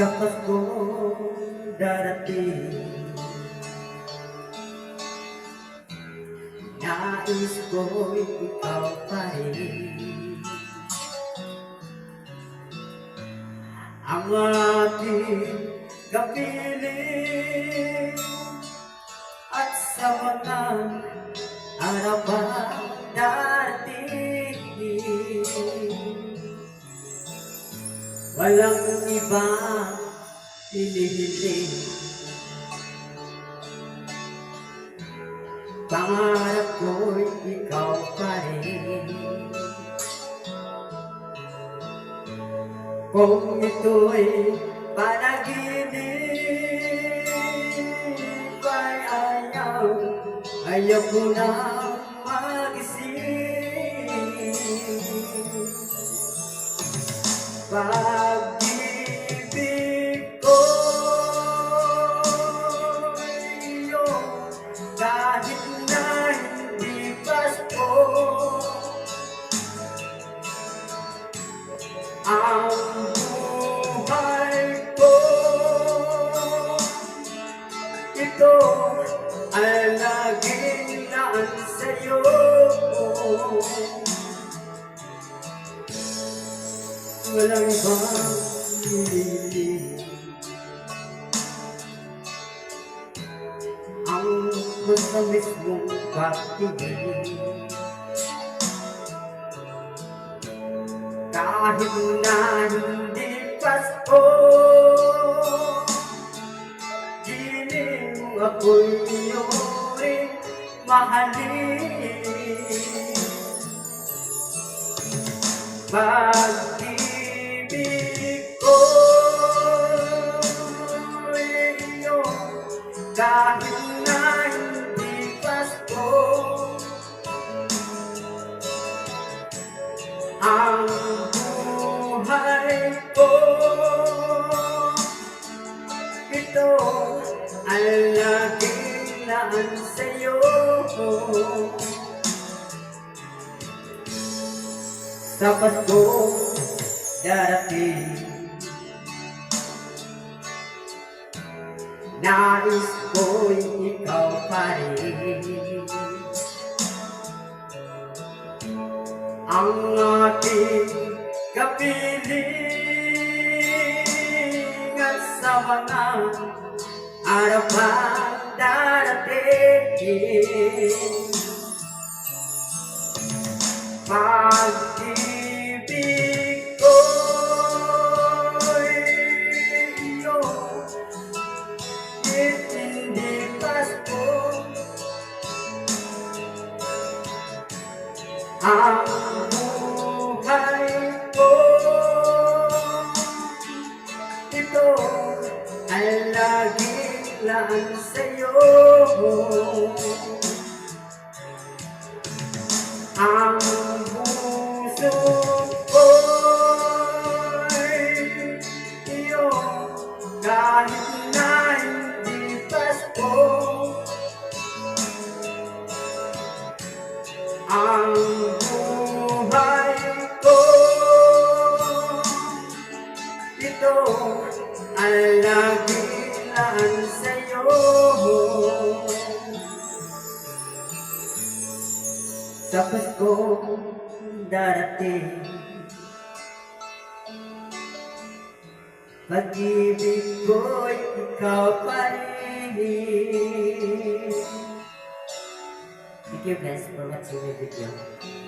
Sa Pasko darating Nais ko'y ikaw pa rin Ang ating kapiling. At sa mga harapan darating Walang iba hinihiling Pangarap ko'y ikaw pa rin. Kung ito'y panaginip ay ayaw Ayaw ko na magising. Pag-ibig Walang hinihiling Ang basta mismong pagtingin Kahit na hindi Pasko mo ako'y rin mahalin Pag-ibig ko iyo kahit na hindi Pasko Ang buhay ko ito ay laging naan sa'yo sa Pasko darating. Nais ko'y ikaw pa rin. Ang ating kapiling At sa mga araw pa darating. Pag-ibig hindi Pasko Ang buhay ko. Ito laan sa'yo. Ang puso ko'y iyo kahit sa Pasko darating Pag-ibig ko'y ikaw pa rin Thank you guys for watching my video.